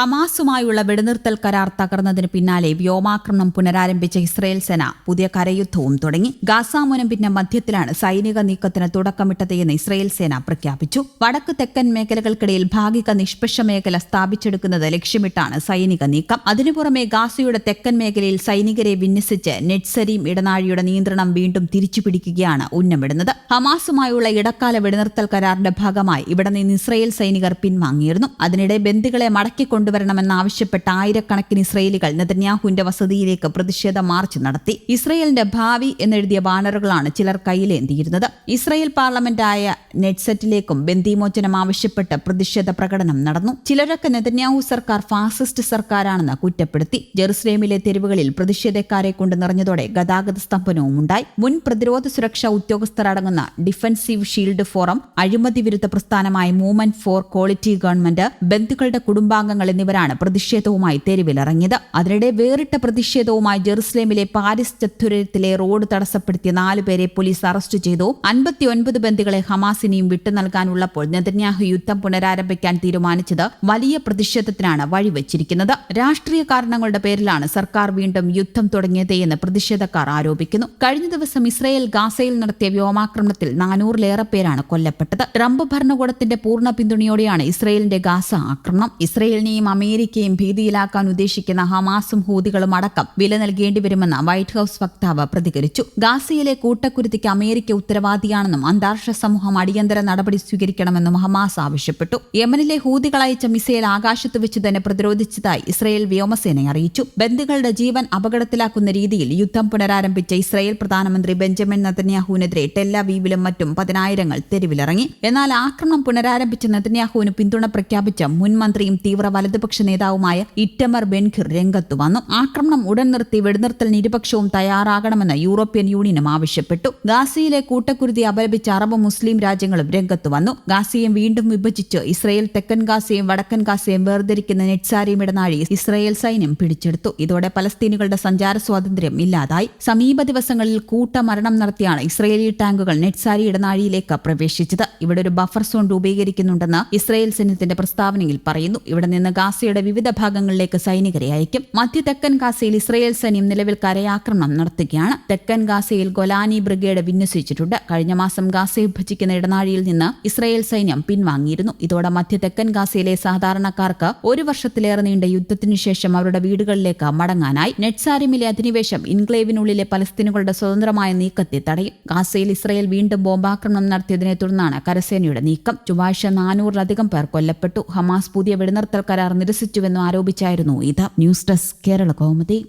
ഹമാസുമായുള്ള വെടിനിർത്തൽ കരാർ തകർന്നതിന് പിന്നാലെ വ്യോമാക്രമണം പുനരാരംഭിച്ച ഇസ്രയേൽ സേന പുതിയ കരയുദ്ധവും തുടങ്ങി. ഗാസ മുനമ്പിന്റെ മധ്യത്തിലാണ് സൈനിക നീക്കത്തിന് തുടക്കമിട്ടതെന്ന് ഇസ്രയേൽ സേന പ്രഖ്യാപിച്ചു. വടക്ക് തെക്കൻ മേഖലകൾക്കിടയിൽ ഭാഗിക നിഷ്പക്ഷ മേഖല സ്ഥാപിച്ചെടുക്കുന്നത് ലക്ഷ്യമിട്ടാണ് സൈനിക നീക്കം. അതിനു പുറമെ ഗാസയുടെ തെക്കൻ മേഖലയിൽ സൈനികരെ വിന്യസിച്ച് നെറ്റ്സരീം ഇടനാഴിയുടെ നിയന്ത്രണം വീണ്ടും തിരിച്ചുപിടിക്കുകയാണ് ഉന്നമിടുന്നത്. ഹമാസുമായുള്ള ഇടക്കാല വെടിനിർത്തൽ കരാറിന്റെ ഭാഗമായി ഇവിടെ നിന്ന് ഇസ്രയേൽ സൈനികർ പിൻവാങ്ങിയിരുന്നു. അതിനിടെ ബന്ദികളെ മടക്കി കൊണ്ടുവരണമെന്നാവശ്യപ്പെട്ട ആയിരക്കണക്കിന് ഇസ്രയേലികൾ നെതന്യാഹുവിന്റെ വസതിയിലേക്ക് പ്രതിഷേധ മാർച്ച് നടത്തി. ഇസ്രയേലിന്റെ ഭാവി എന്നെഴുതിയ ബാനറുകളാണ് ചിലർ കയ്യിലേന്തിയിരുന്നത്. ഇസ്രയേൽ പാർലമെന്റായ നെറ്റ്സെറ്റിലേക്കും ബന്ദിമോചനം ആവശ്യപ്പെട്ട് പ്രതിഷേധ പ്രകടനം നടന്നു. ചിലരൊക്കെ നെതന്യാഹു സർക്കാർ ഫാസിസ്റ്റ് സർക്കാരാണെന്ന് കുറ്റപ്പെടുത്തി. ജെറുസലേമിലെ തെരുവുകളിൽ പ്രതിഷേധക്കാരെ കൊണ്ട് നിറഞ്ഞതോടെ ഗതാഗത സ്തംഭനവും ഉണ്ടായി. മുൻ പ്രതിരോധ സുരക്ഷാ ഉദ്യോഗസ്ഥർ അടങ്ങുന്ന ഡിഫൻസീവ് ഷീൽഡ് ഫോറം അഴിമതി വിരുദ്ധ പ്രസ്ഥാനമായ മൂവ്മെന്റ് ഫോർ ക്വാളിറ്റി ഗവൺമെന്റ് ബന്ധുക്കളുടെ കുടുംബാംഗങ്ങൾ എന്നിവരാണ് പ്രതിഷേധവുമായി തെരുവിലിറങ്ങിയത്. അതിനിടെ വേറിട്ട പ്രതിഷേധവുമായി ജെറുസലേമിലെ പാരിസ് ചത്തുരത്തിലെ റോഡ് തടസ്സപ്പെടുത്തിയ നാലുപേരെ പോലീസ് അറസ്റ്റ് ചെയ്തു. അൻപത്തിയൊൻപത് ബന്ദികളെ ഹമാസിനെയും വിട്ടു നൽകാനുള്ളപ്പോൾ നെതന്യാഹു യുദ്ധം പുനരാരംഭിക്കാൻ തീരുമാനിച്ചത് വലിയ പ്രതിഷേധത്തിനാണ് വഴിവെച്ചിരിക്കുന്നത്. രാഷ്ട്രീയ കാരണങ്ങളുടെ പേരിലാണ് സർക്കാർ വീണ്ടും യുദ്ധം തുടങ്ങിയതെന്ന് പ്രതിഷേധക്കാർ ആരോപിക്കുന്നു. കഴിഞ്ഞ ദിവസം ഇസ്രയേൽ ഗാസയിൽ നടത്തിയ വ്യോമാക്രമണത്തിൽ നാനൂറിലേറെ പേരാണ് കൊല്ലപ്പെട്ടത്. ട്രംപ് ഭരണകൂടത്തിന്റെ പൂർണ പിന്തുണയോടെയാണ് ഇസ്രയേലിന്റെ ഗാസ ആക്രമണം. ഇസ്രയേലിനെയും അമേരിക്കയും ഭീതിയിലാക്കാൻ ഉദ്ദേശിക്കുന്ന ഹമാസും ഹൂതികളും അടക്കം വില നൽകേണ്ടി വരുമെന്ന് വൈറ്റ് ഹൌസ് വക്താവ് പ്രതികരിച്ചു. ഗാസയിലെ കൂട്ടക്കുരുതിക്ക് അമേരിക്ക ഉത്തരവാദിയാണെന്നും അന്താരാഷ്ട്ര സമൂഹം അടിയന്തര നടപടി സ്വീകരിക്കണമെന്നും ഹമാസ് ആവശ്യപ്പെട്ടു. യമനിലെ ഹൂതികൾ അയച്ച മിസൈൽ ആകാശത്ത് വെച്ച് തന്നെ പ്രതിരോധിച്ചതായി ഇസ്രയേൽ വ്യോമസേന അറിയിച്ചു. ബന്ധുക്കളുടെ ജീവൻ അപകടത്തിലാക്കുന്ന രീതിയിൽ യുദ്ധം പുനരാരംഭിച്ച ഇസ്രയേൽ പ്രധാനമന്ത്രി ബെഞ്ചമിൻ നതന്യാഹുവിനെതിരെ ടെല്ലവീവിലും മറ്റും പതിനായിരങ്ങൾ തെരുവിലിറങ്ങി. എന്നാൽ ആക്രമണം പുനരാരംഭിച്ച നതന്യാഹുവിന് പിന്തുണ പ്രഖ്യാപിച്ച മുൻ മന്ത്രിയും തീവ്ര വലതുപക്ഷ നേതാവുമായ ഇറ്റമർ ബെൻഖിർ രംഗത്തു വന്നു. ആക്രമണം ഉടൻ നിർത്തി വെടിനിർത്തലിന് ഇരുപക്ഷവും തയ്യാറാകണമെന്ന് യൂറോപ്യൻ യൂണിയനും ആവശ്യപ്പെട്ടു. ഗാസയിലെ കൂട്ടക്കുരുതി അപലപിച്ച അറബ് മുസ്ലിം രാജ്യങ്ങളും രംഗത്തു വന്നു. ഗാസയും വീണ്ടും വിഭജിച്ച് ഇസ്രയേൽ തെക്കൻ ഗാസയും വടക്കൻ ഗാസയും വേർതിരിക്കുന്ന നെറ്റ്സാരിയും ഇടനാഴി ഇസ്രയേൽ സൈന്യം പിടിച്ചെടുത്തു. ഇതോടെ പലസ്തീനുകളുടെ സഞ്ചാര സ്വാതന്ത്ര്യം ഇല്ലാതായി. സമീപ ദിവസങ്ങളിൽ കൂട്ടമരണം നടത്തിയാണ് ഇസ്രയേലി ടാങ്കുകൾ നെറ്റ്സാരി ഇടനാഴിയിലേക്ക് പ്രവേശിച്ചത്. ഇവിടെ ഒരു ബഫർ സോൺ രൂപീകരിക്കുന്നുണ്ടെന്ന് ഇസ്രയേൽ സൈന്യത്തിന്റെ പ്രസ്താവനയിൽ പറയുന്നു. ഇവിടെ നിന്ന് ഗാസയുടെ വിവിധ ഭാഗങ്ങളിലേക്ക് സൈനികരെ അയക്കും. മധ്യ തെക്കൻ ഗാസയിൽ ഇസ്രയേൽ സൈന്യം നിലവിൽ കരയാക്രമണം നടത്തുകയാണ്. തെക്കൻ ഗാസയിൽ ഗൊലാനി ബ്രിഗേഡ് വിന്യസിച്ചിട്ടുണ്ട്. കഴിഞ്ഞ മാസം ഗാസ വിഭജിക്കുന്ന ഇടനാഴിയിൽ നിന്ന് ഇസ്രയേൽ സൈന്യം പിൻവാങ്ങിയിരുന്നു. ഇതോടെ മധ്യ തെക്കൻ ഗാസയിലെ സാധാരണക്കാർക്ക് ഒരു വർഷത്തിലേറെ നീണ്ട യുദ്ധത്തിനു ശേഷം അവരുടെ വീടുകളിലേക്ക് മടങ്ങാനായി. നെറ്റ്സാരിമിലെ അധിനിവേശം ഇൻക്ലേവിനുള്ളിലെ പലസ്തീനുകളുടെ സ്വതന്ത്രമായ നീക്കത്തെ തടയും. ഗാസയിൽ ഇസ്രയേൽ വീണ്ടും ബോംബാക്രമണം നടത്തിയതിനെ തുടർന്നാണ് കരസേനയുടെ നീക്കം. ചൊവ്വാഴ്ച നാനൂറിലധികം പേർ കൊല്ലപ്പെട്ടു. ഹമാസ് പുതിയ വെടിനിർത്തൽ കരാർ നിരസിച്ചുവെന്നും ആരോപിച്ചായിരുന്നു. ഇത് ന്യൂസ് ഡെസ്ക് കേരള കൗമുദി.